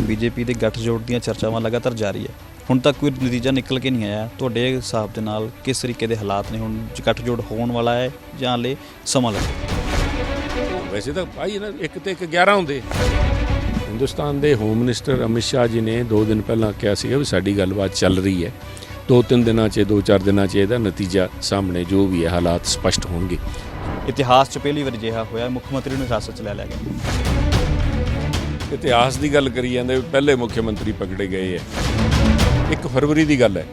BJP ਦੇ ਗੱਠਜੋੜ ਦੀਆਂ ਚਰਚਾਵਾਂ ਲਗਾਤਾਰ ਜਾਰੀ ਹੈ। ਹੁਣ ਤੱਕ ਕੋਈ ਨਤੀਜਾ ਨਿਕਲ ਕੇ ਨਹੀਂ ਆਇਆ। ਤੁਹਾਡੇ ਹਿਸਾਬ ਦੇ ਨਾਲ ਕਿਸ ਤਰੀਕੇ ਦੇ ਹਾਲਾਤ ਨੇ? ਹੁਣ ਗੱਠਜੋੜ ਹੋਣ ਵਾਲਾ ਹੈ ਜਾਂ ਹਲੇ ਸਮਾਂ ਲੱਗੇਗਾ? ਵੈਸੇ ਤਾਂ ਭਾਈ ਨਾ ਇੱਕ ਤੇ ਇੱਕ 11 ਹੁੰਦੇ। ਹਿੰਦੁਸਤਾਨ ਦੇ ਹੋਮ ਮਿਨਿਸਟਰ ਅਮਿਤ ਸ਼ਾਹ ਜੀ ਨੇ 2 ਦਿਨ ਪਹਿਲਾਂ ਕਿਹਾ ਸੀਗਾ ਵੀ ਸਾਡੀ ਗੱਲਬਾਤ ਚੱਲ ਰਹੀ ਹੈ। ਦੋ ਤਿੰਨ ਦਿਨਾਂ 'ਚ ਦੋ ਚਾਰ ਦਿਨਾਂ 'ਚ ਇਹਦਾ ਨਤੀਜਾ ਸਾਹਮਣੇ ਜੋ ਵੀ ਹੈ ਹਾਲਾਤ ਸਪਸ਼ਟ ਹੋਣਗੇ। ਇਤਿਹਾਸ 'ਚ ਪਹਿਲੀ ਵਾਰ ਅਜਿਹਾ ਹੋਇਆ। ਮੁੱਖ ਮੰਤਰੀ ਨੂੰ ਹਿਰਾਸਤ 'ਚ ਲੈ ਲਿਆ ਗਿਆ। ਇਤਿਹਾਸ ਦੀ ਗੱਲ ਕਰੀ ਜਾਂਦੇ ਵੀ ਪਹਿਲੇ ਮੁੱਖ ਮੰਤਰੀ ਪਕੜੇ ਗਏ ਹੈ 1 ਫਰਵਰੀ ਦੀ ਗੱਲ ਹੈ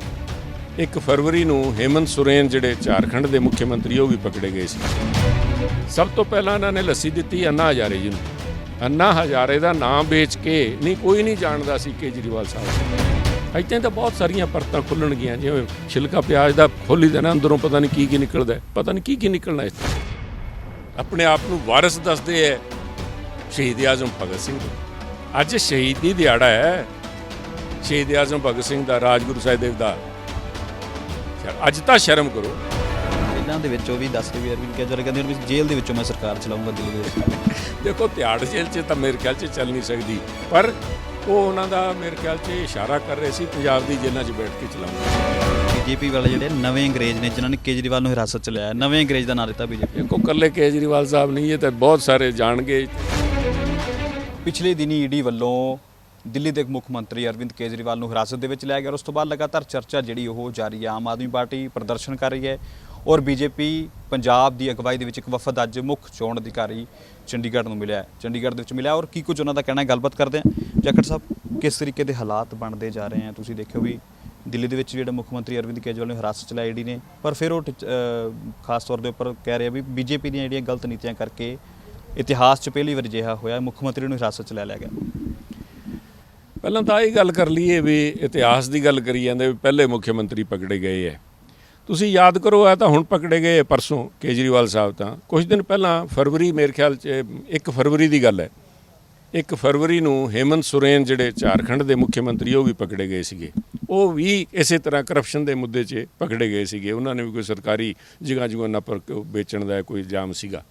1 ਫਰਵਰੀ ਨੂੰ ਹੇਮੰਤ ਸੁਰੇਨ ਜਿਹੜੇ ਝਾਰਖੰਡ ਦੇ ਮੁੱਖ ਮੰਤਰੀ, ਉਹ ਵੀ ਪਕੜੇ ਗਏ ਸੀ। ਸਭ ਤੋਂ ਪਹਿਲਾਂ ਇਹਨਾਂ ਨੇ ਲੱਸੀ ਦਿੱਤੀ ਅੰਨਾ ਹਜ਼ਾਰੇ ਜੀ ਨੂੰ। ਅੰਨਾ ਹਜ਼ਾਰੇ ਦਾ ਨਾਮ ਵੇਚ ਕੇ ਨਹੀਂ, ਕੋਈ ਨਹੀਂ ਜਾਣਦਾ ਸੀ ਕੇਜਰੀਵਾਲ ਸਾਹਿਬ। ਇੱਥੇ ਤਾਂ ਬਹੁਤ ਸਾਰੀਆਂ ਪਰਤਾਂ ਖੁੱਲਣਗੀਆਂ ਜਿਵੇਂ ਛਿਲਕਾ ਪਿਆਜ਼ ਦਾ ਖੋਲੀ ਦੇਣਾ, ਅੰਦਰੋਂ ਪਤਾ ਨਹੀਂ ਕੀ ਕੀ ਨਿਕਲਦਾ ਪਤਾ ਨਹੀਂ ਕੀ ਕੀ ਨਿਕਲਣਾ ਇਸ ਤੋਂ ਆਪਣੇ ਆਪ ਨੂੰ ਵਾਰਿਸ ਦੱਸਦੇ ਹੈ ਸ਼ਹੀਦ ਆਜ਼ਮ ਭਗਤ ਸਿੰਘ। ਅੱਜ ਸ਼ਹੀਦੀ ਦਿਹਾੜਾ ਹੈ। ਸ਼ਹੀਦ ਆਜ਼ਮ ਭਗਤ ਸਿੰਘ ਦਾ ਰਾਜਗੁਰੂ ਸਾਹਿਬ ਦਾ। ਅੱਜ ਤਾਂ ਸ਼ਰਮ ਕਰੋ। ਪਹਿਲਾਂ ਦੇ ਵਿੱਚ ਉਹ ਵੀ ਦੱਸਦੇ ਵੀ ਅਰਵਿੰਦ ਕੇਜਰੀਵਾਲ ਕਹਿੰਦੇ ਨੇ ਵੀ ਜੇਲ੍ਹ ਦੇ ਵਿੱਚੋਂ ਮੈਂ ਸਰਕਾਰ ਚਲਾਉਂਗਾ ਦਿੱਲੀ ਦੇ ਵਿੱਚ। ਦੇਖੋ ਤਿਹਾੜ ਜੇਲ੍ਹ 'ਚ ਤਾਂ ਮੇਰੇ ਖਿਆਲ 'ਚ ਚੱਲ ਨਹੀਂ ਸਕਦੀ। ਪਰ ਉਹ ਉਹਨਾਂ ਦਾ ਮੇਰੇ ਖਿਆਲ 'ਚ ਇਸ਼ਾਰਾ ਕਰ ਰਹੇ ਸੀ ਪੰਜਾਬ ਦੀ ਜੇਲ੍ਹਾਂ 'ਚ ਬੈਠ ਕੇ ਚਲਾਉਂਗਾ ਬੀਜੇਪੀ ਵਾਲੇ ਜਿਹੜੇ ਨਵੇਂ ਅੰਗਰੇਜ਼ ਨੇ ਜਿਨ੍ਹਾਂ ਨੇ ਕੇਜਰੀਵਾਲ ਨੂੰ ਹਿਰਾਸਤ 'ਚ ਲਿਆ ਨਵੇਂ ਅੰਗਰੇਜ਼ ਦਾ ਨਾਂ ਦਿੱਤਾ ਬੀਜੇਪੀ ਦੇਖੋ ਕੱਲੇ ਕੇਜਰੀਵਾਲ ਸਾਹਿਬ ਨਹੀਂ ਇਹ ਤਾਂ ਬਹੁਤ ਸਾਰੇ ਜਾਣਗੇ। ਪਿਛਲੇ ਦਿਨੀ ਈਡੀ ਵੱਲੋਂ ਦਿੱਲੀ ਦੇ ਮੁੱਖ ਮੰਤਰੀ ਅਰਵਿੰਦ ਕੇਜਰੀਵਾਲ ਨੂੰ ਹਿਰਾਸਤ ਦੇ ਵਿੱਚ ਲਿਆ ਗਿਆ ਔਰ ਉਸ ਤੋਂ ਬਾਅਦ ਲਗਾਤਾਰ ਚਰਚਾ ਜਿਹੜੀ ਉਹ ਜਾਰੀ ਹੈ, ਆਮ ਆਦਮੀ ਪਾਰਟੀ ਪ੍ਰਦਰਸ਼ਨ ਕਰ ਰਹੀ ਹੈ ਔਰ ਬੀਜੇਪੀ ਪੰਜਾਬ ਦੀ ਅਗਵਾਈ ਦੇ ਵਿੱਚ ਇੱਕ ਵਫਦ ਅੱਜ ਮੁੱਖ ਚੋਣ ਅਧਿਕਾਰੀ ਚੰਡੀਗੜ੍ਹ ਨੂੰ ਮਿਲਿਆ ਚੰਡੀਗੜ੍ਹ ਦੇ ਵਿੱਚ ਮਿਲਿਆ ਔਰ ਕੀ ਕੁਝ ਉਹਨਾਂ ਦਾ ਕਹਿਣਾ ਹੈ, ਗੱਲਬਾਤ ਕਰਦੇ ਹਾਂ। ਜਾਖੜ ਸਾਹਿਬ ਕਿਸ ਤਰੀਕੇ ਦੇ ਹਾਲਾਤ ਬਣਦੇ ਜਾ ਰਹੇ ਹਨ ਤੁਸੀਂ ਦੇਖਿਓ ਵੀ ਦਿੱਲੀ ਦੇ ਵਿੱਚ ਜਿਹੜਾ ਮੁੱਖ ਮੰਤਰੀ ਅਰਵਿੰਦ ਕੇਜਰੀਵਾਲ ਨੂੰ ਹਿਰਾਸਤ 'ਚ ਲਿਆ ਈਡੀ ਨੇ, ਪਰ ਫਿਰ ਉਹ ਟਿਚ- ਖਾਸ ਤੌਰ ਦੇ ਉੱਪਰ ਕਹਿ ਰਿਹਾ ਵੀ ਬੀਜੇਪੀ ਦੀਆਂ ਜਿਹੜੀਆਂ ਗਲਤ ਨੀਤੀਆਂ ਕਰਕੇ ਇਤਿਹਾਸ 'ਚ ਪਹਿਲੀ ਵਾਰ ਅਜਿਹਾ ਹੋਇਆ, ਮੁੱਖ ਮੰਤਰੀ ਨੂੰ ਹਿਰਾਸਤ 'ਚ ਲੈ ਲਿਆ ਗਿਆ। ਪਹਿਲਾਂ ਤਾਂ ਇਹ ਗੱਲ ਕਰ ਲਈਏ ਵੀ ਇਤਿਹਾਸ ਦੀ ਗੱਲ ਕਰੀ ਜਾਂਦੇ ਵੀ ਪਹਿਲੇ ਮੁੱਖ ਮੰਤਰੀ ਪਕੜੇ ਗਏ ਹੈ ਤੁਸੀਂ ਯਾਦ ਕਰੋ ਆ ਤਾਂ ਹੁਣ ਪਕੜੇ ਗਏ ਪਰਸੋਂ ਕੇਜਰੀਵਾਲ ਸਾਹਿਬ ਤਾਂ। ਕੁਝ ਦਿਨ ਪਹਿਲਾਂ ਫਰਵਰੀ ਮੇਰੇ ਖਿਆਲ 'ਚ 1 ਫਰਵਰੀ ਦੀ ਗੱਲ ਹੈ 1 ਫਰਵਰੀ ਨੂੰ ਹੇਮੰਤ ਸੋਰੇਨ ਜਿਹੜੇ ਝਾਰਖੰਡ ਦੇ ਮੁੱਖ ਮੰਤਰੀ, ਉਹ ਵੀ ਪਕੜੇ ਗਏ ਸੀਗੇ। ਉਹ ਵੀ ਇਸੇ ਤਰ੍ਹਾਂ ਕਰਪਸ਼ਨ ਦੇ ਮੁੱਦੇ 'ਚ ਪਕੜੇ ਗਏ ਸੀਗੇ। ਉਹਨਾਂ ਨੇ ਵੀ ਕੋਈ ਸਰਕਾਰੀ ਜਗ੍ਹਾ ਜਗ੍ਹਾ ਨਾ ਪਰ ਵੇਚਣ ਦਾ ਕੋਈ ਇਲਜ਼ਾਮ ਸੀਗਾ।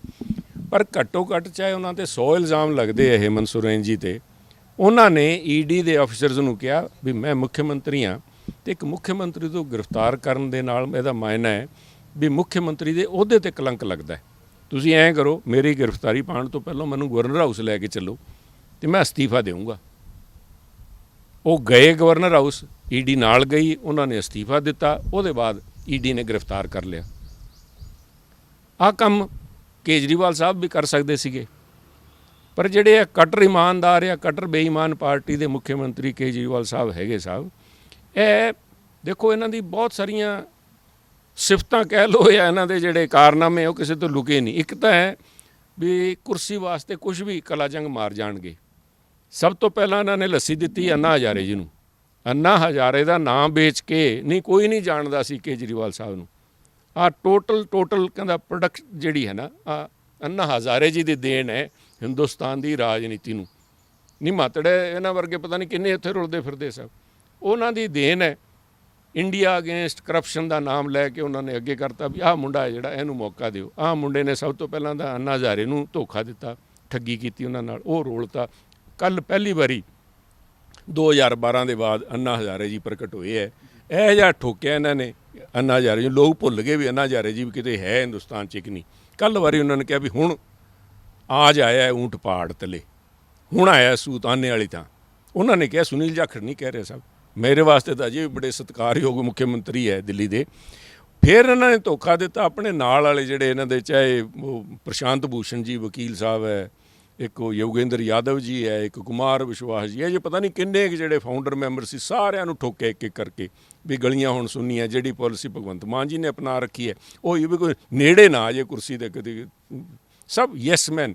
ਪਰ ਘੱਟੋ ਘੱਟ ਚਾਹੇ ਉਹਨਾਂ ਤੇ 100 ਇਲਜ਼ਾਮ ਲੱਗਦੇ ਆ ਹੇਮੰਤ ਸੋਰੇਨ ਜੀ ਤੇ, ਉਹਨਾਂ ਨੇ ਈਡੀ ਦੇ ਅਫਸਰਸ ਨੂੰ ਕਿਹਾ ਵੀ ਮੈਂ ਮੁੱਖ ਮੰਤਰੀ ਹਾਂ ਤੇ ਇੱਕ ਮੁੱਖ ਮੰਤਰੀ ਤੋਂ ਗ੍ਰਿਫਤਾਰ ਕਰਨ ਦੇ ਨਾਲ ਇਹਦਾ ਮਾਇਨਾ ਹੈ ਵੀ ਮੁੱਖ ਮੰਤਰੀ ਦੇ ਅਹੁਦੇ ਤੇ ਕਲੰਕ ਲੱਗਦਾ ਹੈ। ਤੁਸੀਂ ਐਂ ਕਰੋ, ਮੇਰੀ ਗ੍ਰਿਫਤਾਰੀ ਪਾਉਣ ਤੋਂ ਪਹਿਲਾਂ ਮੈਨੂੰ ਗਵਰਨਰ ਹਾਊਸ ਲੈ ਕੇ ਚੱਲੋ ਤੇ ਮੈਂ ਅਸਤੀਫਾ ਦੇਵਾਂਗਾ ਉਹ ਗਏ ਗਵਰਨਰ ਹਾਊਸ ਈਡੀ ਨਾਲ ਗਈ, ਉਹਨਾਂ ਨੇ ਅਸਤੀਫਾ ਦਿੱਤਾ, ਉਹਦੇ ਬਾਅਦ ਈਡੀ ਨੇ ਗ੍ਰਿਫਤਾਰ ਕਰ ਲਿਆ। ਆਹ ਕੰਮ ਕੇਜਰੀਵਾਲ ਸਾਹਿਬ ਵੀ ਕਰ ਸਕਦੇ ਸੀਗੇ। ਪਰ ਜਿਹੜੇ ਆ ਕਟਰ ਇਮਾਨਦਾਰ ਆ ਕਟਰ ਬੇਈਮਾਨ ਪਾਰਟੀ ਦੇ ਮੁੱਖ ਮੰਤਰੀ ਕੇਜਰੀਵਾਲ ਸਾਹਿਬ ਹੈਗੇ ਸਾਹਿਬ, ਇਹ ਦੇਖੋ ਇਹਨਾਂ ਦੀ ਬਹੁਤ ਸਾਰੀਆਂ ਸਿਫਤਾਂ ਕਹਿ ਲੋ ਜਾਂ ਇਹਨਾਂ ਦੇ ਜਿਹੜੇ ਕਾਰਨਾਮੇ ਉਹ ਕਿਸੇ ਤੋਂ ਲੁਕੇ ਨਹੀਂ। ਇੱਕ ਤਾਂ ਹੈ ਵੀ ਕੁਰਸੀ ਵਾਸਤੇ ਕੁਝ ਵੀ ਕਲਾ ਜੰਗ ਮਾਰ ਜਾਣਗੇ। ਸਭ ਤੋਂ ਪਹਿਲਾਂ ਇਹਨਾਂ ਨੇ ਲੱਸੀ ਦਿੱਤੀ ਅੰਨਾ ਹਜ਼ਾਰੇ ਜੀ ਨੂੰ। ਅੰਨਾ ਹਜ਼ਾਰੇ ਦਾ ਨਾਮ ਵੇਚ ਕੇ ਨਹੀਂ, ਕੋਈ ਨਹੀਂ ਜਾਣਦਾ ਸੀ ਕੇਜਰੀਵਾਲ ਸਾਹਿਬ ਨੂੰ। ਆ ਟੋਟਲ ਟੋਟਲ ਕਹਿੰਦਾ ਪ੍ਰੋਡਕਟ ਜਿਹੜੀ ਹੈ ਨਾ, ਆ ਅੰਨਾ ਹਜ਼ਾਰੇ ਜੀ ਦੀ ਦੇਣ ਹੈ ਹਿੰਦੁਸਤਾਨ ਦੀ ਰਾਜਨੀਤੀ ਨੂੰ। ਨਹੀਂ ਮਾਤੜੇ ਇਹਨਾਂ ਵਰਗੇ ਪਤਾ ਨਹੀਂ ਕਿੰਨੇ ਇੱਥੇ ਰੁਲਦੇ ਫਿਰਦੇ ਸਭ ਉਹਨਾਂ ਦੀ ਦੇਣ ਹੈ ਇੰਡੀਆ ਅਗੇਂਸਟ ਕਰਪਸ਼ਨ ਦਾ ਨਾਮ ਲੈ ਕੇ ਉਹਨਾਂ ਨੇ ਅੱਗੇ ਕਰਤਾ ਵੀ ਆਹ ਮੁੰਡਾ ਹੈ ਜਿਹੜਾ ਇਹਨੂੰ ਮੌਕਾ ਦਿਓ। ਆਹ ਮੁੰਡੇ ਨੇ ਸਭ ਤੋਂ ਪਹਿਲਾਂ ਤਾਂ ਅੰਨਾ ਹਜ਼ਾਰੇ ਨੂੰ ਧੋਖਾ ਦਿੱਤਾ, ਠੱਗੀ ਕੀਤੀ ਉਹਨਾਂ ਨਾਲ, ਉਹ ਰੋਲਤਾ। ਕੱਲ ਪਹਿਲੀ ਵਾਰੀ 2012 ਦੇ ਬਾਅਦ ਅੰਨਾ ਹਜ਼ਾਰੇ ਜੀ ਪ੍ਰਗਟ ਹੋਏ ਹੈ। ਇਹ ਜਿਹਾ ਠੋਕਿਆ ਇਹਨਾਂ ਨੇ। ਅੰਨਾ ਹਜ਼ਾਰੇ ਜੀ ਲੋਕ ਭੁੱਲ ਗਏ ਵੀ ਅੰਨਾ ਜਾ ਹਜ਼ਾਰੇ ਜੀ ਵੀ ਕਿਤੇ ਹੈ ਹਿੰਦੁਸਤਾਨ ਚ ਕਿ ਨਹੀਂ। ਕੱਲ ਵਾਰੀ ਉਹਨਾਂ ਨੇ ਕਿਹਾ ਵੀ ਹੁਣ ਆਜ ਆਇਆ ਹੈ ਊਂਟ ਪਹਾੜ ਤਲੇ। ਹੁਣ ਆਇਆ ਸੂਤ ਆਨੇ ਵਾਲੀ ਤਾਂ ਉਹਨਾਂ ਨੇ ਕਿਹਾ, ਸੁਨੀਲ ਜਾਖੜ ਨਹੀਂ ਕਹਿ ਰਿਹਾ ਸਭ। ਮੇਰੇ ਵਾਸਤੇ ਤਾਂ ਅਜੇ ਵੀ ਬੜੇ ਸਤਿਕਾਰਯੋਗ ਮੁੱਖ ਮੰਤਰੀ ਹੈ ਦਿੱਲੀ ਦੇ। ਫਿਰ ਇਹਨਾਂ ਨੇ ਧੋਖਾ ਦਿੱਤਾ, ਆਪਣੇ ਨਾਲ ਵਾਲੇ ਜਿਹੜੇ ਇਹਨਾਂ ਦੇ ਚਾਹੇ ਉਹ ਪ੍ਰਸ਼ਾਂਤ ਭੂਸ਼ਣ ਜੀ, ਵਕੀਲ ਸਾਹਿਬ ਹੈ ਇੱਕ ਉਹ ਯੋਗੇਂਦਰ ਯਾਦਵ ਜੀ ਹੈ, ਇੱਕ ਕੁਮਾਰ ਵਿਸ਼ਵਾਸ ਜੀ ਹੈ ਜੇ ਪਤਾ ਨਹੀਂ ਕਿੰਨੇ ਕੁ ਜਿਹੜੇ ਫਾਊਂਡਰ ਮੈਂਬਰ ਸੀ, ਸਾਰਿਆਂ ਨੂੰ ਠੋਕਿਆ ਇੱਕ ਇੱਕ ਕਰਕੇ ਵੀ ਗਲੀਆਂ ਹੁਣ ਸੁਣਨੀਆਂ ਜਿਹੜੀ ਪਾਲਿਸੀ ਭਗਵੰਤ ਮਾਨ ਜੀ ਨੇ ਅਪਣਾ ਰੱਖੀ ਹੈ, ਉਹ ਇਹ ਵੀ ਕੋਈ ਨੇੜੇ ਨਾ ਆ ਜੇ ਕੁਰਸੀ ਦੇ ਕਦੇ, ਸਭ ਯੈਸ ਮੈਨ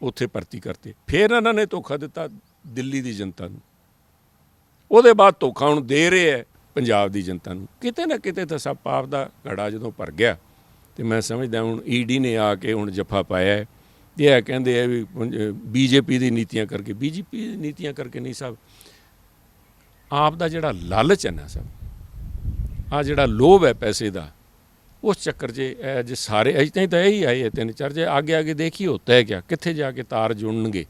ਉੱਥੇ ਭਰਤੀ ਕਰਤੇ। ਫਿਰ ਇਹਨਾਂ ਨੇ ਧੋਖਾ ਦਿੱਤਾ ਦਿੱਲੀ ਦੀ ਜਨਤਾ ਨੂੰ। ਉਹਦੇ ਬਾਅਦ ਧੋਖਾ ਹੁਣ ਦੇ ਰਹੇ ਹੈ ਪੰਜਾਬ ਦੀ ਜਨਤਾ ਨੂੰ। ਕਿਤੇ ਨਾ ਕਿਤੇ ਤਾਂ ਸਭ ਪਾਪ ਦਾ ਘੜਾ ਜਦੋਂ ਭਰ ਗਿਆ ਤੇ ਮੈਂ ਸਮਝਦਾ ਹੁਣ ਈਡੀ ਨੇ ਆ ਕੇ ਹੁਣ ਜੱਫਾ ਪਾਇਆ ਹੈ। ਇਹ ਕਹਿੰਦੇ ਆ ਵੀ ਬੀਜੇਪੀ ਦੀ ਨੀਤੀਆਂ ਕਰਕੇ, ਬੀਜੇਪੀ ਦੀ ਨੀਤੀਆਂ ਕਰਕੇ ਨਹੀਂ ਸਭ। ਆਪ ਦਾ ਜਿਹੜਾ ਲਾਲਚ ਹੈ ਨਾ ਸਭ ਆ ਜਿਹੜਾ ਲੋਭ ਹੈ ਪੈਸੇ ਦਾ, ਉਸ ਚੱਕਰ 'ਚ ਇਹ ਅੱਜ ਸਾਰੇ, ਅਜੇ ਤਾਈਂ ਤਾਂ ਇਹੀ ਆਏ ਹੈ ਤਿੰਨ ਚਾਰ, ਜੇ ਆਗੇ ਆਗੇ ਦੇਖੀ ਹੁੰਦਾ ਹੈ ਕਿਆ, ਕਿੱਥੇ ਜਾ ਕੇ ਤਾਰ ਜੁੜਨਗੇ।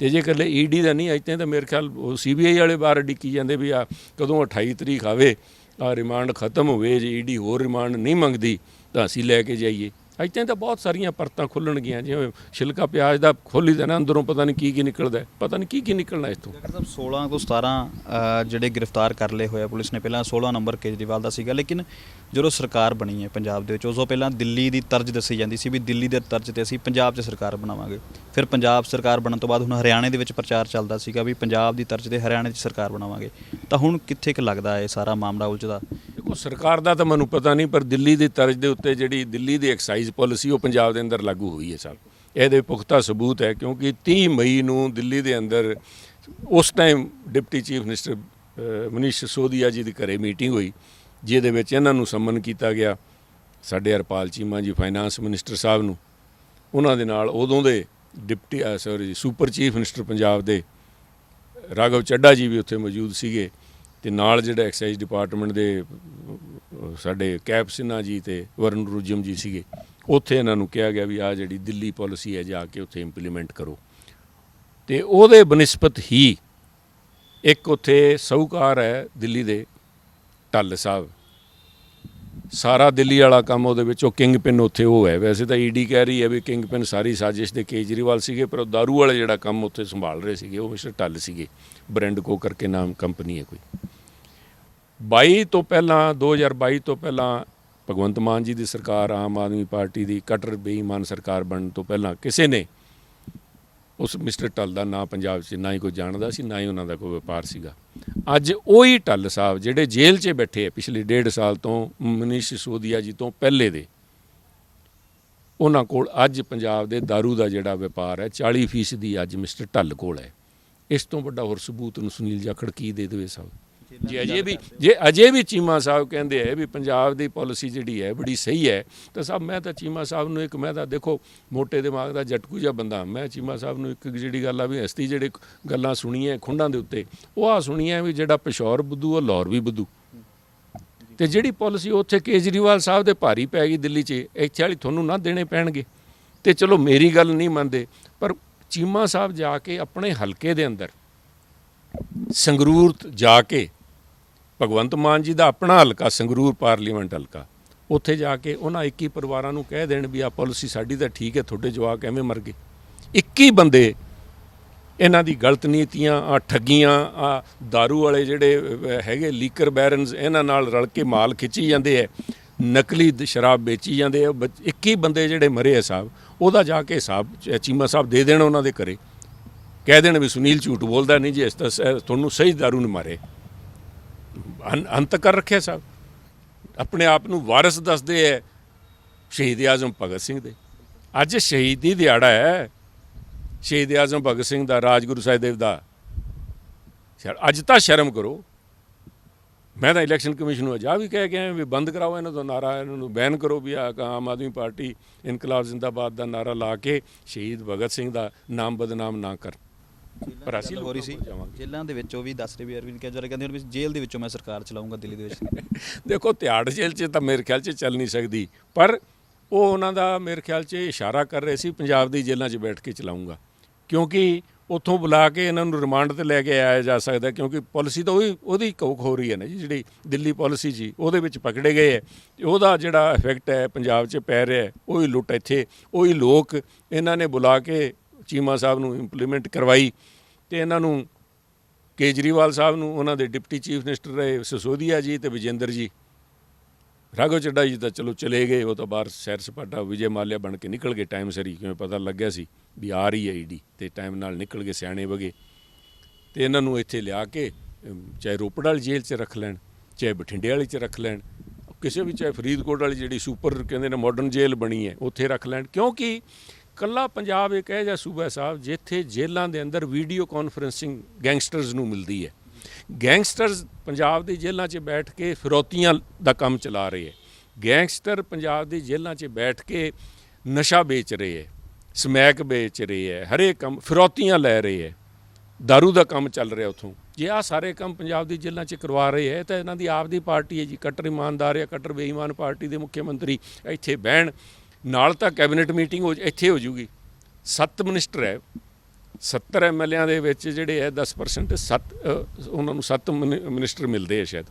ਤੇ ਜੇ ਇਕੱਲੇ ਈਡੀ ਦਾ ਨਹੀਂ, ਅਜੇ ਤਾਂ ਮੇਰੇ ਖਿਆਲ ਉਹ ਸੀਬੀਆਈ ਵਾਲੇ ਬਾਹਰ ਡਿੱਕੀ ਜਾਂਦੇ ਵੀ ਆ, ਕਦੋਂ 28 ਤਰੀਕ ਆਵੇ ਆ ਰਿਮਾਂਡ ਖਤਮ ਹੋਵੇ, ਜੇ ਈਡੀ ਹੋਰ ਰਿਮਾਂਡ ਨਹੀਂ ਮੰਗਦੀ, ਤਾਂ ਅਸੀਂ ਲੈ ਕੇ ਜਾਈਏ। ਅਜੇ ਤਾਂ ਬਹੁਤ ਸਾਰੀਆਂ ਪਰਤਾਂ ਖੁੱਲਣਗੀਆਂ ਜਿਵੇਂ ਛਿਲਕਾ ਪਿਆਜ਼ ਦਾ ਖੋਲੀ ਦਾ ਨਾ ਅੰਦਰੋਂ ਪਤਾ ਨਹੀਂ ਕੀ ਕੀ ਨਿਕਲਦਾ ਪਤਾ ਨਹੀਂ ਕੀ ਕੀ ਨਿਕਲਣਾ ਇਸ ਤੋਂ ਡਾਕਟਰ ਸਾਹਿਬ 16 ਤੋਂ 17 ਅ, ਜਿਹੜੇ ਗ੍ਰਿਫਤਾਰ ਕਰ ਲਏ ਹੋਏ ਆ ਪੁਲਿਸ ਨੇ ਪਹਿਲਾਂ 16 ਨੰਬਰ ਕੇਜਰੀਵਾਲ ਦਾ ਸੀਗਾ ਲੇਕਿਨ ਜਦੋਂ ਸਰਕਾਰ ਬਣੀ ਹੈ ਪੰਜਾਬ ਦੇ ਵਿੱਚ ਉਸ ਤੋਂ ਪਹਿਲਾਂ ਦਿੱਲੀ ਦੀ ਤਰਜ਼ ਦੱਸੀ ਜਾਂਦੀ ਸੀ ਵੀ ਦਿੱਲੀ ਦੇ ਤਰਜ਼ ਤੇ ਅਸੀਂ ਪੰਜਾਬ 'ਚ ਸਰਕਾਰ ਬਣਾਵਾਂਗੇ। ਫਿਰ ਪੰਜਾਬ ਸਰਕਾਰ ਬਣਨ ਤੋਂ ਬਾਅਦ ਹੁਣ ਹਰਿਆਣੇ ਦੇ ਵਿੱਚ ਪ੍ਰਚਾਰ ਚੱਲਦਾ ਸੀਗਾ ਵੀ ਪੰਜਾਬ ਦੀ ਤਰਜ਼ ਤੇ ਹਰਿਆਣੇ 'ਚ ਸਰਕਾਰ ਬਣਾਵਾਂਗੇ। ਤਾਂ ਹੁਣ ਕਿੱਥੇ ਕੁ ਲੱਗਦਾ ਹੈ ਸਾਰਾ ਮਾਮਲਾ ਉਲਝਦਾ? ਦੇਖੋ ਸਰਕਾਰ ਦਾ ਤਾਂ ਮੈਨੂੰ ਪਤਾ ਨਹੀਂ ਪਰ ਦਿੱਲੀ ਦੀ ਤਰਜ਼ ਦੇ ਉੱਤੇ ਜਿਹੜੀ ਦਿੱਲੀ ਦੀ ਐਕਸਾਈਜ਼ ਪਾਲਿਸੀ ਉਹ ਪੰਜਾਬ ਦੇ ਅੰਦਰ ਲਾਗੂ ਹੋਈ ਹੈ ਸਰ। ਇਹਦੇ ਪੁਖਤਾ ਸਬੂਤ ਹੈ ਕਿਉਂਕਿ 30 ਮਈ ਨੂੰ ਦਿੱਲੀ ਦੇ ਅੰਦਰ ਉਸ time deputy chief minister Manish Sisodia ji ਦੇ ਘਰੇ ਮੀਟਿੰਗ ਹੋਈ, ਜਿਹਦੇ ਵਿੱਚ ਇਹਨਾਂ ਨੂੰ ਸੰਮਨ ਕੀਤਾ ਗਿਆ। ਸਾਡੇ ਹਰਪਾਲ ਚੀਮਾ ਜੀ ਫਾਈਨਾਂਸ ਮਿਨਿਸਟਰ ਸਾਹਿਬ ਨੂੰ। ਉਹਨਾਂ ਦੇ ਨਾਲ ਉਦੋਂ ਦੇ deputy sorry super chief minister Punjab ਦੇ, ਰਾਘਵ ਚੱਡਾ ਜੀ ਵੀ ਉੱਥੇ ਮੌਜੂਦ ਸੀਗੇ। ਤੇ ਨਾਲ ਜਿਹੜਾ ਐਕਸਾਈਜ਼ ਡਿਪਾਰਟਮੈਂਟ ਦੇ ਸਾਡੇ ਕੈਪ ਸਿਨਹਾ ਜੀ ਤੇ ਵਰਨ ਰੁਜਮ ਜੀ ਸੀਗੇ। ਉੱਥੇ ਇਹਨਾਂ ਨੂੰ ਕਿਹਾ ਗਿਆ ਵੀ ਆ ਜਿਹੜੀ ਦਿੱਲੀ ਪਾਲਿਸੀ ਹੈ, ਜਾ ਕੇ ਉੱਥੇ ਇੰਪਲੀਮੈਂਟ ਕਰੋ। ਤੇ ਉਹਦੇ ਬਨਿਸਬਤ ਹੀ ਇੱਕ ਉੱਥੇ ਸੌਕਾਰ ਹੈ ਦਿੱਲੀ ਦੇ ਟੱਲ ਸਾਹਿਬ। ਸਾਰਾ ਦਿੱਲੀ ਵਾਲਾ ਕੰਮ ਉਹਦੇ ਵਿੱਚ, ਉਹ ਕਿੰਗ ਪਿਨ ਉੱਥੇ ਉਹ ਹੈ। ਵੈਸੇ ਤਾਂ ਈਡੀ ਕਹਿ ਰਹੀ ਹੈ ਵੀ ਕਿੰਗ ਪਿਨ ਸਾਰੀ ਸਾਜ਼ਿਸ਼ ਦੇ ਕੇਜਰੀਵਾਲ ਸੀਗੇ, ਪਰ ਉਹ ਦਾਰੂ ਵਾਲੇ ਜਿਹੜਾ ਕੰਮ ਉੱਥੇ ਸੰਭਾਲ ਰਹੇ ਸੀਗੇ, ਉਹ ਮਿਸਟਰ ਟੱਲ ਸੀਗੇ। ਬ੍ਰੈਂਡ ਕੋ ਕਰਕੇ ਨਾਮ ਕੰਪਨੀ ਹੈ ਕੋਈ। 22 ਤੋਂ ਪਹਿਲਾਂ 2022 ਤੋਂ ਪਹਿਲਾਂ ਭਗਵੰਤ ਮਾਨ ਜੀ ਦੀ ਸਰਕਾਰ, ਆਮ ਆਦਮੀ ਪਾਰਟੀ ਦੀ ਕਟਰ ਬੇਈਮਾਨ ਸਰਕਾਰ ਬਣਨ ਤੋਂ ਪਹਿਲਾਂ ਕਿਸੇ ਨੇ ਉਸ ਮਿਸਟਰ ਟੱਲ ਦਾ ਨਾਂ ਪੰਜਾਬ 'ਚ ਨਾ ਹੀ ਕੋਈ ਜਾਣਦਾ ਸੀ, ਨਾ ਹੀ ਉਹਨਾਂ ਦਾ ਕੋਈ ਵਪਾਰ ਸੀਗਾ। ਅੱਜ ਉਹੀ ਟੱਲ ਸਾਹਿਬ ਜਿਹੜੇ ਜੇਲ੍ਹ 'ਚ ਬੈਠੇ ਆ ਪਿਛਲੇ ਡੇਢ ਸਾਲ ਤੋਂ, ਮਨੀਸ਼ ਸਿਸੋਦੀਆ ਜੀ ਤੋਂ ਪਹਿਲੇ ਦੇ, ਉਹਨਾਂ ਕੋਲ ਅੱਜ ਪੰਜਾਬ ਦੇ दारू ਦਾ ਜਿਹੜਾ ਵਪਾਰ ਹੈ 40% ਦੀ ਅੱਜ ਮਿਸਟਰ ਟੱਲ ਕੋਲ ਹੈ। ਇਸ ਤੋਂ ਵੱਡਾ ਹੋਰ ਸਬੂਤ ਨੂੰ ਸੁਨੀਲ ਜਾਖੜ ਕੀ ਦੇ ਦੇਵੇ ਸਾਹਿਬ? ਜੇ ਅਜੇ ਵੀ ਜੇ ਅਜੇ ਵੀ ਚੀਮਾ ਸਾਹਿਬ ਕਹਿੰਦੇ ਆ ਵੀ ਪੰਜਾਬ ਦੀ ਪਾਲਿਸੀ ਜਿਹੜੀ ਹੈ ਬੜੀ ਸਹੀ ਹੈ ਤਾਂ ਸਾਹਿਬ ਮੈਂ ਤਾਂ ਚੀਮਾ ਸਾਹਿਬ ਨੂੰ ਇੱਕ ਮੈਂ ਤਾਂ ਦੇਖੋ ਮੋਟੇ ਦਿਮਾਗ ਦਾ ਜਟਕੂ ਜਿਹਾ ਬੰਦਾ ਮੈਂ ਚੀਮਾ ਸਾਹਿਬ ਨੂੰ ਇੱਕ ਜਿਹੜੀ ਗੱਲ ਆ ਵੀ ਹਸਤੀ ਜਿਹੜੇ ਗੱਲਾਂ ਸੁਣੀਆਂ ਖੁੰਡਾਂ ਦੇ ਉੱਤੇ ਉਹ ਆ ਸੁਣੀਆਂ ਵੀ ਜਿਹੜਾ ਪਿਸ਼ੌਰ ਬੁੱਧੂ ਉਹ ਲਾਹੌਰ ਵੀ ਬੁੱਧੂ। ਤੇ ਜਿਹੜੀ ਪਾਲਿਸੀ ਉੱਥੇ ਕੇਜਰੀਵਾਲ ਸਾਹਿਬ ਦੇ ਭਾਰੀ ਪੈ ਗਈ ਦਿੱਲੀ 'ਚ ਇੱਥੇ ਵਾਲੀ ਤੁਹਾਨੂੰ ਨਾ ਦੇਣੇ ਪੈਣਗੇ। ਤੇ ਚਲੋ ਮੇਰੀ ਗੱਲ ਨਹੀਂ ਮੰਨਦੇ ਪਰ ਚੀਮਾ ਸਾਹਿਬ ਜਾ ਕੇ ਆਪਣੇ ਹਲਕੇ ਦੇ ਅੰਦਰ ਸੰਗਰੂਰ ਜਾ ਕੇ ਭਗਵੰਤ ਮਾਨ ਜੀ ਦਾ ਆਪਣਾ ਹਲਕਾ ਸੰਗਰੂਰ ਪਾਰਲੀਮੈਂਟ ਹਲਕਾ ਉੱਥੇ ਜਾ ਕੇ ਉਹਨਾਂ 21 ਪਰਿਵਾਰਾਂ ਨੂੰ ਕਹਿ ਦੇਣ ਵੀ ਆ ਪਾਲਿਸੀ ਸਾਡੀ ਤਾਂ ਠੀਕ ਹੈ ਤੁਹਾਡੇ ਜਵਾਕ ਐਵੇਂ ਮਰ ਗਏ 21 ਬੰਦੇ ਇਹਨਾਂ ਦੀ ਗਲਤ ਨੀਤੀਆਂ ਆ ਠੱਗੀਆਂ ਆ दारू ਵਾਲੇ ਜਿਹੜੇ ਅਹ, ਹੈਗੇ ਲੀਕਰ ਬੈਰਨਸ ਇਹਨਾਂ ਨਾਲ ਰਲ ਕੇ ਮਾਲ ਖਿੱਚੀ ਜਾਂਦੇ ਐ ਨਕਲੀ ਦ- ਸ਼ਰਾਬ ਵੇਚੀ ਜਾਂਦੇ ਆ ਬੱਚ- 21 ਬੰਦੇ ਜਿਹੜੇ ਮਰੇ ਆ ਸਾਹਿਬ ਉਹਦਾ ਜਾ ਕੇ ਹਿਸਾਬ ਚ- ਚੀਮਾ ਸਾਹਿਬ ਦੇ ਦੇਣ ਉਹਨਾਂ ਦੇ ਘਰੇ ਕਹਿ ਦੇਣ ਵੀ ਸੁਨੀਲ ਝੂਠ ਬੋਲਦਾ ਨਹੀਂ ਜੀ ਇਸ ਤਾਂ ਸ- ਤੁਹਾਨੂੰ ਸਹੀ दारू ਨੇ ਮਾਰੇ ਅੰ- ਅੰਤ ਕਰ ਰੱਖਿਆ ਸਾਹਿਬ ਆਪਣੇ ਆਪ ਨੂੰ ਵਾਰਿਸ ਦੱਸਦੇ ਐ ਸ਼ਹੀਦ ਆਜ਼ਮ ਭਗਤ ਸਿੰਘ ਦੇ। ਅੱਜ ਸ਼ਹੀਦੀ ਦਿਹਾੜਾ ਹੈ ਸ਼ਹੀਦ ਆਜ਼ਮ ਭਗਤ ਸਿੰਘ ਦਾ, ਰਾਜਗੁਰੂ ਸਾਹਿਬ ਦੇਵ ਦਾ। ਅੱਜ ਤਾਂ ਸ਼ਰਮ ਕਰੋ। ਮੈਂ ਤਾਂ ਇਲੈਕਸ਼ਨ ਕਮਿਸ਼ਨ ਨੂੰ ਅਜਾ ਵੀ ਕਹਿ ਗਿਆ ਵੀ ਬੰਦ ਕਰਾਓ ਇਹਨਾਂ ਤੋਂ ਨਾਰਾ, ਇਹਨਾਂ ਨੂੰ ਬੈਨ ਕਰੋ ਵੀ ਆ ਆਮ ਆਦਮੀ ਪਾਰਟੀ ਇਨਕਲਾਬ ਜ਼ਿੰਦਾਬਾਦ ਦਾ ਨਾਰਾ ਲਾ ਕੇ ਸ਼ਹੀਦ ਭਗਤ ਸਿੰਘ ਦਾ ਨਾਮ ਬਦਨਾਮ ਨਾ ਕਰ ਅਸੀਂ ਹੋ ਰਹੀ ਸੀ। ਜੇਲ੍ਹਾਂ ਦੇ ਵਿੱਚੋਂ ਵੀ ਦੱਸ ਰਹੇ ਵੀ ਅਰਵਿੰਦ ਕੇਜਰੀਵਾਲ ਕਹਿੰਦੇ ਵੀ ਜੇਲ੍ਹ ਦੇ ਵਿੱਚੋਂ ਮੈਂ ਸਰਕਾਰ ਚਲਾਉਂਗਾ ਦਿੱਲੀ ਦੇ ਵਿੱਚ। ਦੇਖੋ ਤਿਹਾੜ ਜੇਲ੍ਹ 'ਚ ਤਾਂ ਮੇਰੇ ਖਿਆਲ 'ਚ ਚੱਲ ਨਹੀਂ ਸਕਦੀ ਪਰ ਉਹ ਉਹਨਾਂ ਦਾ ਮੇਰੇ ਖਿਆਲ 'ਚ ਇਸ਼ਾਰਾ ਕਰ ਰਹੇ ਸੀ ਪੰਜਾਬ ਦੀ ਜੇਲ੍ਹਾਂ 'ਚ ਬੈਠ ਕੇ ਚਲਾਉਂਗਾ ਕਿਉਂਕਿ ਉੱਥੋਂ ਬੁਲਾ ਕੇ ਇਹਨਾਂ ਨੂੰ ਰਿਮਾਂਡ ਤੇ ਲੈ ਕੇ ਆਇਆ ਜਾ ਸਕਦਾ ਕਿਉਂਕਿ ਪਾਲਿਸੀ ਤਾਂ ਉਹੀ ਉਹਦੀ ਕੋਕ ਹੋ ਰਹੀ ਹੈ ਨਾ ਜੀ ਜਿਹੜੀ ਦਿੱਲੀ ਪਾਲਿਸੀ ਜੀ ਉਹਦੇ ਵਿੱਚ ਪਕੜੇ ਗਏ ਹੈ। ਉਹਦਾ ਜਿਹੜਾ ਇਫੈਕਟ ਹੈ ਪੰਜਾਬ 'ਚ ਪੈ ਰਿਹਾ ਹੈ ਉਹੀ ਲੁੱਟ ਇੱਥੇ ਉਹੀ ਲੋਕ ਇਹਨਾਂ ਨੇ ਬੁਲਾ ਕੇ ਚੀਮਾ ਸਾਹਿਬ ਨੂੰ ਇੰਪਲੀਮੈਂਟ ਕਰਵਾਈ ਤੇ ਇਹਨਾਂ ਨੂੰ ਕੇਜਰੀਵਾਲ ਸਾਹਿਬ ਨੂੰ, ਉਹਨਾਂ ਦੇ ਡਿਪਟੀ ਚੀਫ ਮਿਨਿਸਟਰ ਰਹੇ ਸਸੋਦੀਆ ਜੀ ਤੇ ਵਿਜੇਂਦਰ ਜੀ। ਰਾਘਵ ਚੱਡਾ ਜੀ ਤਾਂ ਚਲੋ ਚਲੇ ਗਏ, ਉਹ ਤਾਂ ਬਾਹਰ ਸੈਰ ਸਪਾਟਾ ਵਿਜੇ ਮਾਲਿਆ ਬਣ ਕੇ ਨਿਕਲ ਗਏ ਟਾਈਮ ਸਰੀ ਕਿਵੇਂ ਪਤਾ ਲੱਗਿਆ ਸੀ ਵੀ ਆ ਰਹੀ ਹੈ ਈਡੀ ਤੇ ਟਾਈਮ ਨਾਲ ਨਿਕਲ ਗਏ ਸਿਆਣੇ ਵਗੇ। ਤੇ ਇਹਨਾਂ ਨੂੰ ਇੱਥੇ ਲਿਆ ਕੇ ਚਾਹੇ ਰੋਪੜ ਵਾਲੀ ਜੇਲ੍ਹ 'ਚ ਰੱਖ ਲੈਣ, ਚਾਹੇ ਬਠਿੰਡੇ ਵਾਲੀ 'ਚ ਰੱਖ ਲੈਣ, ਕਿਸੇ ਵੀ ਚਾਹੇ ਫਰੀਦਕੋਟ ਵਾਲੀ ਜਿਹੜੀ ਸੁਪਰ ਕਹਿੰਦੇ ਨੇ ਮਾਡਰਨ ਜੇਲ੍ਹ ਬਣੀ ਹੈ, ਉੱਥੇ ਰੱਖ ਲੈਣ। ਕਿਉਂਕਿ ਕੱਲਾ ਪੰਜਾਬ ਇੱਕ ਇਹ ਜਿਹਾ ਸੂਬਾ ਸਾਹਿਬ, ਜਿੱਥੇ ਜੇਲ੍ਹਾਂ ਦੇ ਅੰਦਰ ਵੀਡੀਓ ਕਾਨਫਰੈਂਸਿੰਗ ਗੈਂਗਸਟਰਸ ਨੂੰ ਮਿਲਦੀ ਹੈ। ਗੈਂਗਸਟਰਸ ਪੰਜਾਬ ਦੀ ਜੇਲ੍ਹਾਂ 'ਚ ਬੈਠ ਕੇ ਫਿਰੌਤੀਆਂ ਦਾ ਕੰਮ ਚਲਾ ਰਹੇ ਹੈ। ਗੈਂਗਸਟਰ ਪੰਜਾਬ ਦੀ ਜੇਲ੍ਹਾਂ 'ਚ ਬੈਠ ਕੇ ਨਸ਼ਾ ਵੇਚ ਰਹੇ ਹੈ, ਸਮੈਕ ਵੇਚ ਰਹੇ ਹੈ, ਹਰੇਕ ਕੰਮ ਫਿਰੌਤੀਆਂ ਲੈ ਰਹੇ ਹੈ, दारू ਦਾ ਕੰਮ ਚੱਲ ਰਿਹਾ ਉਥੋਂ। ਜੇ ਆ ਸਾਰੇ ਕੰਮ ਪੰਜਾਬ ਦੀ ਜੇਲ੍ਹਾਂ 'ਚ ਕਰਵਾ ਰਹੇ ਹੈ ਤਾਂ ਇਹਨਾਂ ਦੀ ਆਪਦੀ ਪਾਰਟੀ ਹੈ ਜੀ, ਕੱਟਰ ਇਮਾਨਦਾਰ ਹੈ ਕੱਟਰ ਬੇਈਮਾਨ ਪਾਰਟੀ ਦੇ ਮੁੱਖ ਮੰਤਰੀ ਇੱਥੇ ਬਹਿਣ ਨਾਲ ਤਾਂ ਕੈਬਨਿਟ ਮੀਟਿੰਗ ਹੋ ਇੱਥੇ ਹੋ ਜੂਗੀ। ਸੱਤ ਮਿਨਿਸਟਰ ਹੈ। 70 ਐਮਐਲਏਆਂ ਦੇ ਵਿੱਚ ਜਿਹੜੇ ਹੈ 10% ਸੱਤ ਉਹਨਾਂ ਨੂੰ ਸੱਤ ਮਿਨੀ- ਮਿਨਿਸਟਰ ਮਿਲਦੇ ਆ ਸ਼ਾਇਦ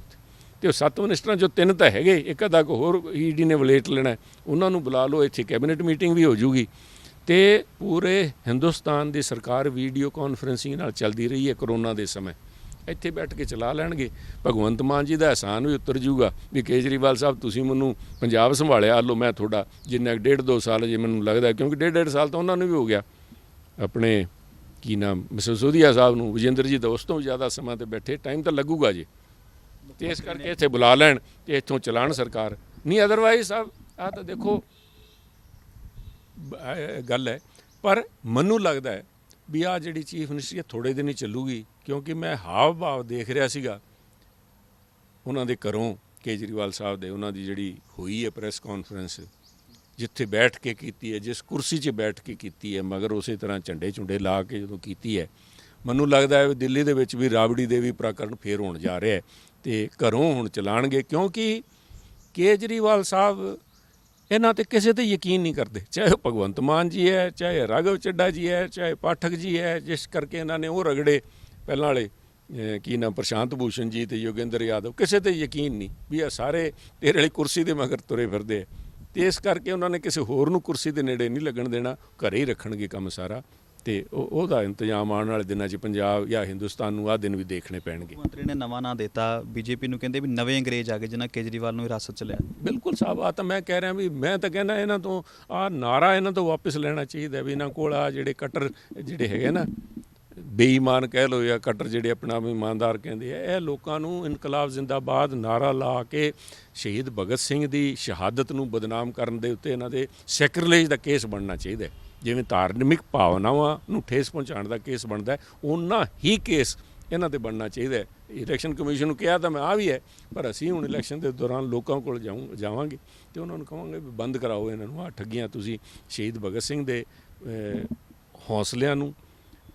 ਤੇ ਉਹ ਸੱਤ ਮਿਨਿਸਟਰਾਂ ਜੋ ਤਿੰਨ ਤਾਂ ਹੈਗੇ, ਇੱਕ ਅੱਧਾ ਕੋ ਹੋਰ ਈਡੀ ਨੇ ਵਲੇਟ ਲੈਣਾ ਉਹਨਾਂ ਨੂੰ ਬੁਲਾ ਲਓ, ਇੱਥੇ ਕੈਬਨਿਟ ਮੀਟਿੰਗ ਵੀ ਹੋ ਜੂਗੀ। ਤੇ ਪੂਰੇ ਹਿੰਦੁਸਤਾਨ ਦੀ ਸਰਕਾਰ ਵੀਡੀਓ ਕਾਨਫਰੈਂਸਿੰਗ ਨਾਲ ਚੱਲਦੀ ਰਹੀ ਹੈ ਕਰੋਨਾ ਦੇ ਸਮੇਂ। ਇੱਥੇ ਬੈਠ ਕੇ ਚਲਾ ਲੈਣਗੇ। ਭਗਵੰਤ ਮਾਨ ਜੀ ਦਾ ਅਹਿਸਾਨ ਵੀ ਉਤਰ ਜੂਗਾ ਵੀ ਕੇਜਰੀਵਾਲ ਸਾਹਿਬ, ਤੁਸੀਂ ਮੈਨੂੰ ਪੰਜਾਬ ਸੰਭਾਲਿਆ। ਲਓ, ਮੈਂ ਤੁਹਾਡਾ ਜਿੰਨਾ ਕੁ ਡੇਢ ਦੋ ਸਾਲ ਜੇ ਮੈਨੂੰ ਲੱਗਦਾ, ਕਿਉਂਕਿ ਡੇਢ ਡੇਢ ਸਾਲ ਤਾਂ ਉਹਨਾਂ ਨੂੰ ਵੀ ਹੋ ਗਿਆ। ਆਪਣੇ ਕੀ ਨਾਮ ਮਿਸਰ ਸੋਧੀਆ ਸਾਹਿਬ ਨੂੰ, ਵਿਜੇਂਦਰ ਜੀ ਦਾ ਉਸ ਤੋਂ ਜ਼ਿਆਦਾ ਸਮਾਂ ਤੇ ਬੈਠੇ, ਟਾਈਮ ਤਾਂ ਲੱਗੂਗਾ ਜੀ। ਤੇ ਇਸ ਕਰਕੇ ਇੱਥੇ ਬੁਲਾ ਲੈਣ ਤੇ ਇੱਥੋਂ ਚਲਾਣ ਸਰਕਾਰ। ਨਹੀਂ ਅਦਰਵਾਈਜ਼ ਸਾਹਿਬ ਆ ਤਾਂ ਦੇਖੋ ਗੱਲ ਹੈ, ਪਰ ਮੈਨੂੰ ਲੱਗਦਾ ਹੈ ਵੀ ਆ ਜਿਹੜੀ ਚੀਫ ਮਿਨਿਸਟਰੀ ਹੈ ਥੋੜੇ ਦਿਨ ਹੀ ਚੱਲੂਗੀ, ਕਿਉਂਕਿ ਮੈਂ ਹਾਵ ਭਾਵ ਦੇਖ ਰਿਹਾ ਸੀਗਾ ਉਹਨਾਂ ਦੇ ਘਰੋਂ ਕੇਜਰੀਵਾਲ ਸਾਹਿਬ ਦੇ, ਉਹਨਾਂ ਦੀ ਜਿਹੜੀ ਹੋਈ ਹੈ ਪ੍ਰੈਸ ਕਾਨਫਰੰਸ, ਜਿੱਥੇ ਬੈਠ ਕੇ ਕੀਤੀ ਹੈ, ਜਿਸ ਕੁਰਸੀ 'ਚ ਬੈਠ ਕੇ ਕੀਤੀ ਹੈ, ਮਗਰ ਉਸੇ ਤਰ੍ਹਾਂ ਝੰਡੇ ਝੁੰਡੇ ਲਾ ਕੇ ਜਦੋਂ ਕੀਤੀ ਹੈ, ਮੈਨੂੰ ਲੱਗਦਾ ਹੈ ਵੀ ਦਿੱਲੀ ਦੇ ਵਿੱਚ ਵੀ ਰਾਬੜੀ ਦੇਵੀ ਪ੍ਰਕਰਨ ਫੇਰ ਹੋਣ ਜਾ ਰਿਹਾ ਹੈ, ਤੇ ਘਰੋਂ ਹੁਣ ਚਲਾਣਗੇ, ਕਿਉਂਕਿ ਕੇਜਰੀਵਾਲ ਸਾਹਿਬ ਇਹਨਾਂ ਤੇ ਕਿਸੇ ਤੇ ਯਕੀਨ ਨਹੀਂ ਕਰਦੇ। ਚਾਹੇ ਉਹ ਭਗਵੰਤ ਮਾਨ ਜੀ ਹੈ, ਚਾਹੇ ਰਾਘਵ ਚੱਡਾ ਜੀ ਹੈ, ਚਾਹੇ ਪਾਠਕ ਜੀ ਹੈ, ਜਿਸ ਕਰਕੇ ਇਹਨਾਂ ਨੇ ਉਹ ਰਗੜੇ ਪਹਿਲਾਂ ਵਾਲੇ ਕੀ ਨਾਮ, ਪ੍ਰਸ਼ਾਂਤ ਭੂਸ਼ਣ ਜੀ ਤੇ ਯੋਗਿੰਦਰ ਯਾਦਵ, ਕਿਸੇ ਤੇ ਯਕੀਨ ਨਹੀਂ ਵੀ ਇਹ ਸਾਰੇ ਤੇਰੇ ਵਾਲੀ ਕੁਰਸੀ ਦੇ ਮਗਰ ਤੁਰੇ ਫਿਰਦੇ ਆ। ਤੇ ਇਸ ਕਰਕੇ ਉਹਨਾਂ ਨੇ ਕਿਸੇ ਹੋਰ ਨੂੰ ਕੁਰਸੀ ਦੇ ਨੇੜੇ ਨਹੀਂ ਲੱਗਣ ਦੇਣਾ, ਘਰੇ ਹੀ ਰੱਖਣਗੇ ਕੰਮ ਸਾਰਾ। ਤੇ ਉਹ ਉਹਦਾ ਇੰਤਜ਼ਾਮ ਆਉਣ ਵਾਲੇ ਦਿਨਾਂ 'ਚ ਪੰਜਾਬ ਜਾਂ ਹਿੰਦੁਸਤਾਨ ਨੂੰ ਆਹ ਦਿਨ ਵੀ ਦੇਖਣੇ ਪੈਣਗੇ। ਮੰਤਰੀ ਨੇ ਨਵਾਂ ਨਾਂ ਦਿੱਤਾ। ਬੀਜੇਪੀ ਨੂੰ ਕਹਿੰਦੇ ਵੀ ਨਵੇਂ ਅੰਗਰੇਜ਼ ਆ ਗਏ ਜਿਨ੍ਹਾਂ ਕੇਜਰੀਵਾਲ ਨੂੰ ਹਿਰਾਸਤ ਚ ਲਿਆ। ਬਿਲਕੁਲ ਸਾਹਿਬ ਆ ਤਾਂ ਮੈਂ ਕਹਿ ਰਿਹਾ ਵੀ ਮੈਂ ਤਾਂ ਕਹਿੰਦਾ ਇਹਨਾਂ ਤੋਂ ਆ ਨਾਰਾ ਇਹਨਾਂ ਤੋਂ ਵਾਪਸ ਲੈਣਾ ਚਾਹੀਦਾ ਵੀ ਇਹਨਾਂ ਕੋਲ ਆ ਜਿਹੜੇ ਕਟਰ ਜਿਹੜੇ ਹੈਗੇ ਨਾ ਬੇਈਮਾਨ ਕਹਿ ਲੋ ਜਾਂ ਕਟਰ ਜਿਹੜੇ ਆਪਣਾ ਇਮਾਨਦਾਰ ਕਹਿੰਦੇ ਆ ਇਹ ਲੋਕਾਂ ਨੂੰ ਇਨਕਲਾਬ ਜ਼ਿੰਦਾਬਾਦ ਨਾਰਾ ਲਾ ਕੇ ਸ਼ਹੀਦ ਭਗਤ ਸਿੰਘ ਦੀ ਸ਼ਹਾਦਤ ਨੂੰ ਬਦਨਾਮ ਕਰਨ ਦੇ ਉੱਤੇ ਇਹਨਾਂ ਦੇ ਸੈਕਰਲੇਜ ਦਾ ਕੇਸ ਬਣਨਾ ਚਾਹੀਦਾ। ਜਿਵੇਂ ਧਾਰਮਿਕ ਭਾਵਨਾਵਾਂ ਨੂੰ ਠੇਸ ਪਹੁੰਚਾਉਣ ਦਾ ਕੇਸ ਬਣਦਾ ਹੈ ਉਹਨਾਂ ਹੀ ਕੇਸ ਇਹਨਾਂ ਤੇ ਬਣਨਾ ਚਾਹੀਦਾ ਹੈ। ਇਲੈਕਸ਼ਨ ਕਮਿਸ਼ਨ ਨੂੰ ਕਿਹਾ ਤਾਂ ਮੈਂ ਆ ਵੀ ਹੈ ਪਰ ਅਸੀਂ ਹੁਣ ਇਲੈਕਸ਼ਨ ਦੇ ਦੌਰਾਨ ਲੋਕਾਂ ਕੋਲ ਜਾਊਂ ਜਾਵਾਂਗੇ ਤੇ ਉਹਨਾਂ ਨੂੰ ਕਹਾਂਗੇ ਵੀ ਬੰਦ ਕਰਾਓ ਇਹਨਾਂ ਨੂੰ। ਆ ਠੱਗੀਆਂ ਤੁਸੀਂ ਸ਼ਹੀਦ ਭਗਤ ਸਿੰਘ ਦੇ ਅਹ, ਹੌਸਲਿਆਂ ਨੂੰ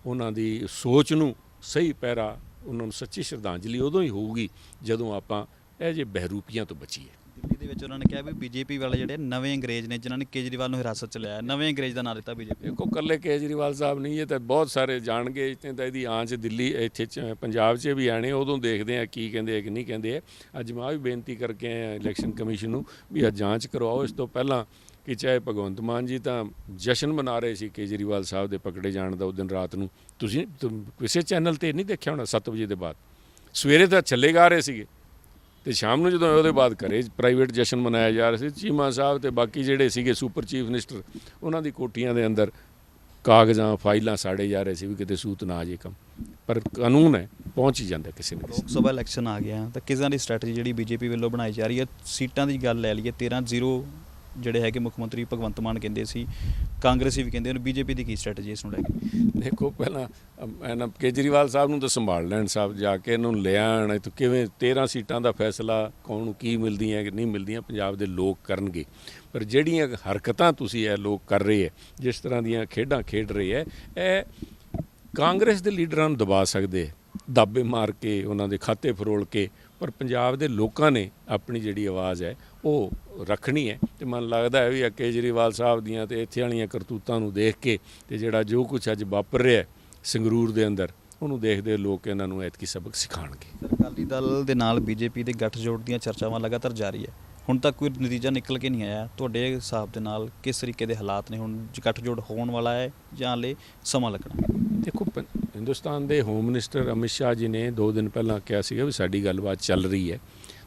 ਉਹਨਾਂ ਦੀ ਸੋਚ ਨੂੰ ਸਹੀ ਪਹਿਰਾ ਉਹਨਾਂ ਨੂੰ ਸੱਚੀ ਸ਼ਰਧਾਂਜਲੀ ਉਦੋਂ ਹੀ ਹੋਊਗੀ ਜਦੋਂ ਆਪਾਂ ਇਹ ਜੇ ਬਹਿਰੂਪੀਆਂ ਤੋਂ ਬਚੀਏ। ਦਿੱਲੀ ਦੇ ਵਿੱਚ ਉਹਨਾਂ ਨੇ ਕਿਹਾ ਵੀ ਬੀਜੇਪੀ ਵਾਲੇ ਜਿਹੜੇ ਨਵੇਂ ਅੰਗਰੇਜ਼ ਨੇ, ਜਿਨ੍ਹਾਂ ਨੇ ਕੇਜਰੀਵਾਲ ਨੂੰ ਹਿਰਾਸਤ ਚ ਲਿਆ, ਨਵੇਂ ਅੰਗਰੇਜ਼ ਦਾ ਨਾਂ ਦਿੱਤਾ ਬੀਜੇਪੀ ਦੇਖੋ ਕੱਲੇ ਕੇਜਰੀਵਾਲ ਸਾਹਿਬ ਨਹੀਂ, ਇਹ ਤਾਂ ਬਹੁਤ ਸਾਰੇ ਜਾਣਗੇ, ਇੱਥੇ ਤਾਂ ਇਹਦੀ ਆਂਚ ਦਿੱਲੀ, ਇੱਥੇ ਚ- ਪੰਜਾਬ 'ਚ ਵੀ ਆਣੇ ਉਦੋਂ ਦੇਖਦੇ ਆ ਕੀ ਕਹਿੰਦੇ ਆ ਕਿ ਨਹੀਂ ਕਹਿੰਦੇ ਆ। ਅੱਜ ਮੈਂ ਆਹ ਵੀ ਬੇਨਤੀ ਕਰਕੇ ਆਇਆ ਇਲੈਕਸ਼ਨ ਕਮਿਸ਼ਨ ਨੂੰ ਵੀ ਇਹ ਜਾਂਚ ਕਰਵਾਓ। ਇਸ ਤੋਂ ਪਹਿਲਾਂ ਕਿ ਚਾਹੇ ਭਗਵੰਤ ਮਾਨ ਜੀ ਤਾਂ ਜਸ਼ਨ ਮਨਾ ਰਹੇ ਸੀ ਕੇਜਰੀਵਾਲ ਸਾਹਿਬ ਦੇ ਪਕੜੇ ਜਾਣ ਦਾ ਉਹ ਦਿਨ ਰਾਤ ਨੂੰ। ਤੁਸੀਂ ਤੁਮ- ਕਿਸੇ ਚੈਨਲ ਤੇ ਨਹੀਂ ਦੇਖਿਆ ਹੋਣਾ 7 ਵਜੇ ਦੇ ਬਾਅਦ? ਸਵੇਰੇ ਤਾਂ ਚੱਲੇ ਗਾ ਰਹੇ ਸੀਗੇ। ਤੇ ਸ਼ਾਮ ਨੂੰ ਜਦੋਂ ਉਹਦੇ ਬਾਅਦ ਘਰੇ ਪ੍ਰਾਈਵੇਟ ਜਸ਼ਨ ਮਨਾਇਆ ਜਾ ਰਿਹਾ ਸੀ, ਚੀਮਾ ਸਾਹਿਬ ਤੇ ਬਾਕੀ ਜਿਹੜੇ ਸੀਗੇ ਸੁਪਰ ਚੀਫ ਮਿਨਿਸਟਰ ਉਹਨਾਂ ਦੀ ਕੋਠੀਆਂ ਦੇ ਅੰਦਰ ਕਾਗਜ਼ਾਂ, ਫਾਈਲਾਂ ਸਾੜੇ ਜਾ ਰਹੇ ਸੀ ਵੀ ਕਿਤੇ ਸੂਤ ਨਾ ਆ ਜੇ ਕੰਮ। ਪਰ ਕਾਨੂੰਨ ਹੈ, ਪਹੁੰਚ ਹੀ ਜਾਂਦਾ ਕਿਸੇ ਨਾ ਕਿਸੇ ਲੋਕ ਸਭਾ ਇਲੈਕਸ਼ਨ ਆ ਗਿਆ, ਤਾਂ ਕਿਸ ਦੀ ਸਟ੍ਰੈਟਜੀ ਜਿਹੜੀ ਬੀਜੇਪੀ ਵੱਲੋਂ ਬਣਾਈ ਜਾ ਰਹੀ ਹੈ? ਸੀਟਾਂ ਦੀ ਗੱਲ ਲੈ ਲਈਏ 13-0 ਜਿਹੜੇ ਹੈਗੇ ਮੁੱਖ ਮੰਤਰੀ ਭਗਵੰਤ ਮਾਨ ਕਹਿੰਦੇ ਸੀ ਕਾਂਗਰਸੀ ਵੀ ਕਹਿੰਦੇ ਹਨ ਬੀਜੇਪੀ ਦੀ ਕੀ ਸਟ੍ਰੈਟਜੀ ਇਸ ਨੂੰ ਲੈ ਕੇ? ਦੇਖੋ ਪਹਿਲਾਂ ਅਮ, ਇਹਨਾਂ ਕੇਜਰੀਵਾਲ ਸਾਹਿਬ ਨੂੰ ਤਾਂ ਸੰਭਾਲ ਲੈਣ ਸਾਹਿਬ ਜਾ ਕੇ ਇਹਨੂੰ ਲਿਆਣ ਇਹ ਕਿਵੇਂ 13 ਸੀਟਾਂ ਦਾ ਫੈਸਲਾ ਕੌਣ ਨੂੰ ਕੀ ਮਿਲਦੀਆਂ ਕਿ ਨਹੀਂ ਮਿਲਦੀਆਂ ਪੰਜਾਬ ਦੇ ਲੋਕ ਕਰਨਗੇ। ਪਰ ਜਿਹੜੀਆਂ ਹਰਕਤਾਂ ਤੁਸੀਂ ਇਹ ਲੋਕ ਕਰ ਰਹੇ ਹੈ ਜਿਸ ਤਰ੍ਹਾਂ ਦੀਆਂ ਖੇਡਾਂ ਖੇਡ ਰਹੇ ਹੈ ਇਹ ਕਾਂਗਰਸ ਦੇ ਲੀਡਰਾਂ ਨੂੰ ਦਬਾ ਸਕਦੇ ਹੈ। ਦਾਬੇ ਮਾਰ ਕੇ, ਉਹਨਾਂ ਦੇ ਖਾਤੇ ਫਰੋਲ ਕੇ, ਪਰ ਪੰਜਾਬ ਦੇ ਲੋਕਾਂ ਨੇ ਆਪਣੀ ਜਿਹੜੀ ਆਵਾਜ਼ ਹੈ, ਉਹ ਰੱਖਣੀ ਹੈ। ਤੇ ਮਨ ਲੱਗਦਾ ਹੈ ਵੀ ਇਹ ਕੇਜਰੀਵਾਲ ਸਾਹਿਬ ਦੀਆਂ ਤੇ ਇੱਥੇ ਵਾਲੀਆਂ ਕਰਤੂਤਾਂ ਨੂੰ ਦੇਖ ਕੇ ਤੇ ਜਿਹੜਾ ਜੋ ਕੁਝ ਅੱਜ ਵਾਪਰ ਰਿਹਾ ਸੰਗਰੂਰ ਦੇ ਅੰਦਰ, ਉਹਨੂੰ ਦੇਖਦੇ ਲੋਕ ਇਹਨਾਂ ਨੂੰ ਐਤਕੀ ਸਬਕ ਸਿਖਾਣਗੇ ਅਕਾਲੀ ਦਲ ਦੇ ਨਾਲ ਬੀਜੇਪੀ ਦੇ ਗੱਠਜੋੜ ਦੀਆਂ ਚਰਚਾਵਾਂ ਲਗਾਤਾਰ ਜਾਰੀ ਹੈ। ਹੁਣ ਤੱਕ ਕੋਈ ਨਤੀਜਾ ਨਿਕਲ ਕੇ ਨਹੀਂ ਆਇਆ। ਤੁਹਾਡੇ ਹਿਸਾਬ ਦੇ ਨਾਲ ਕਿਸ ਤਰੀਕੇ ਦੇ ਹਾਲਾਤ ਨੇ? ਹੁਣ ਗੱਠਜੋੜ ਹੋਣ ਵਾਲਾ ਹੈ ਜਾਂ ਹਲੇ ਸਮਾਂ ਲੱਗਣਾ? ਦੇਖੋ ਹਿੰਦੁਸਤਾਨ ਦੇ ਹੋਮ ਮਿਨਿਸਟਰ ਅਮਿਤ ਸ਼ਾਹ ਜੀ ਨੇ 2 ਦਿਨ ਪਹਿਲਾਂ ਕਿਹਾ ਸੀਗਾ ਵੀ ਸਾਡੀ ਗੱਲਬਾਤ ਚੱਲ ਰਹੀ ਹੈ।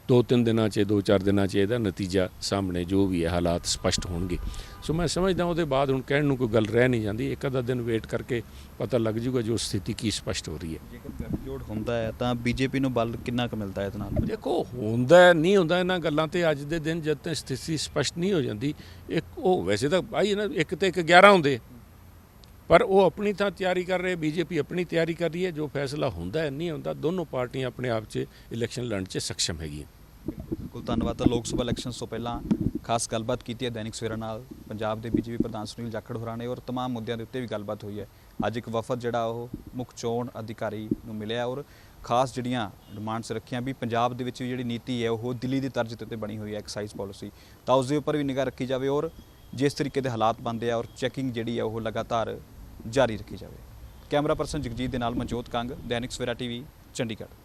ਦੋ ਤਿੰਨ ਦਿਨਾਂ 'ਚ ਦੋ ਚਾਰ ਦਿਨਾਂ 'ਚ ਇਹਦਾ ਨਤੀਜਾ ਸਾਹਮਣੇ ਜੋ ਵੀ ਹੈ ਹਾਲਾਤ ਸਪਸ਼ਟ ਹੋਣਗੇ। ਸੋ ਮੈਂ ਸਮਝਦਾ ਉਹਦੇ ਬਾਅਦ ਹੁਣ ਕਹਿਣ ਨੂੰ ਕੋਈ ਗੱਲ ਰਹਿ ਨਹੀਂ ਜਾਂਦੀ। ਇੱਕ ਅੱਧਾ ਦਿਨ ਵੇਟ ਕਰਕੇ ਪਤਾ ਲੱਗ ਜੂਗਾ ਜੋ ਸਥਿਤੀ ਕੀ ਸਪਸ਼ਟ ਹੋ ਰਹੀ ਹੈ। ਜੇਕਰ ਗੱਠਜੋੜ ਹੁੰਦਾ ਹੈ ਤਾਂ ਬੀਜੇਪੀ ਨੂੰ ਬਲ ਕਿੰਨਾ ਕੁ ਮਿਲਦਾ ਹੈ ਨਾਲ? ਦੇਖੋ ਹੁੰਦਾ ਨਹੀਂ ਹੁੰਦਾ ਇਹਨਾਂ ਗੱਲਾਂ ਤੇ ਅੱਜ ਦੇ ਦਿਨ ਜਦ ਤੱਕ ਸਥਿਤੀ ਸਪਸ਼ਟ ਨਹੀਂ ਹੋ ਜਾਂਦੀ ਇੱਕ ਉਹ ਵੈਸੇ ਤਾਂ ਭਾਈ ਨਾ ਇੱਕ ਤੇ ਇੱਕ 11 ਹੁੰਦੇ। ਪਰ ਉਹ ਆਪਣੀ ਤਾਂ ਤਿਆਰੀ ਕਰ ਰਹੇ ਬੀਜੇਪੀ ਆਪਣੀ ਤਿਆਰੀ ਕਰ ਰਹੀ ਹੈ ਜੋ ਫੈਸਲਾ ਹੁੰਦਾ ਹੈ ਨਹੀਂ ਹੁੰਦਾ ਦੋਨੋਂ ਪਾਰਟੀਆਂ ਆਪਣੇ ਆਪ 'ਚ ਇਲੈਕਸ਼ਨ ਲੜਨ 'ਚ ਸક્ષਮ ਹੈਗੀਆਂ। ਬਿਲਕੁਲ ਧੰਨਵਾਦ ਤਾਂ ਲੋਕ ਸਭਾ ਇਲੈਕਸ਼ਨਸ ਤੋਂ ਪਹਿਲਾਂ ਖਾਸ ਗੱਲਬਾਤ ਕੀਤੀ ਹੈ ਦੈਨਿਕ ਸਵੇਰਾ ਨਾਲ ਪੰਜਾਬ ਦੇ ਬੀਜੇਪੀ ਪ੍ਰਧਾਨ ਸੁਨੀਲ ਜਾਖੜ ਹੋਰਾਂ ਨੇ ਔਰ तमाम ਮੁੱਦਿਆਂ ਦੇ ਉੱਤੇ ਵੀ ਗੱਲਬਾਤ ਹੋਈ ਹੈ ਅੱਜ ਇੱਕ ਵਫਦ ਜਿਹੜਾ ਉਹ ਮੁੱਖ ਚੋਣ ਅਧਿਕਾਰੀ ਨੂੰ ਮਿਲਿਆ ਔਰ ਖਾਸ ਜਿਹੜੀਆਂ ਡਿਮਾਂਡਸ ਰੱਖੀਆਂ ਵੀ ਪੰਜਾਬ ਦੇ ਵਿੱਚ ਵੀ ਜਿਹੜੀ ਨੀਤੀ ਹੈ ਉਹ ਦਿੱਲੀ ਦੀ ਤਰਜ਼ ਦੇ ਉੱਤੇ ਬਣੀ ਹੋਈ ਹੈ ਐਕਸਾਈਜ਼ ਪਾਲਿਸੀ ਤਾਂ ਉਸ ਦੇ ਉੱਪਰ ਵੀ ਨਿਗਾਹ ਰੱਖੀ ਜਾਵੇ ਔਰ ਜਿਸ ਤਰੀਕੇ ਦੇ ਹਾਲਾਤ ਬਣਦੇ ਆ ਔਰ ਚੈਕਿੰਗ ਜਿਹੜੀ ਹੈ ਉਹ ਲਗਾਤਾਰ ਜਾਰੀ ਰੱਖੀ ਜਾਵੇ ਕੈਮਰਾ ਪਰਸਨ ਜਗਜੀਤ ਦੇ ਨਾਲ ਮਨਜੋਤ ਕੰਗ ਦੈਨਿਕ ਸਵੇਰਾ ਟੀਵੀ ਚੰਡੀਗੜ੍ਹ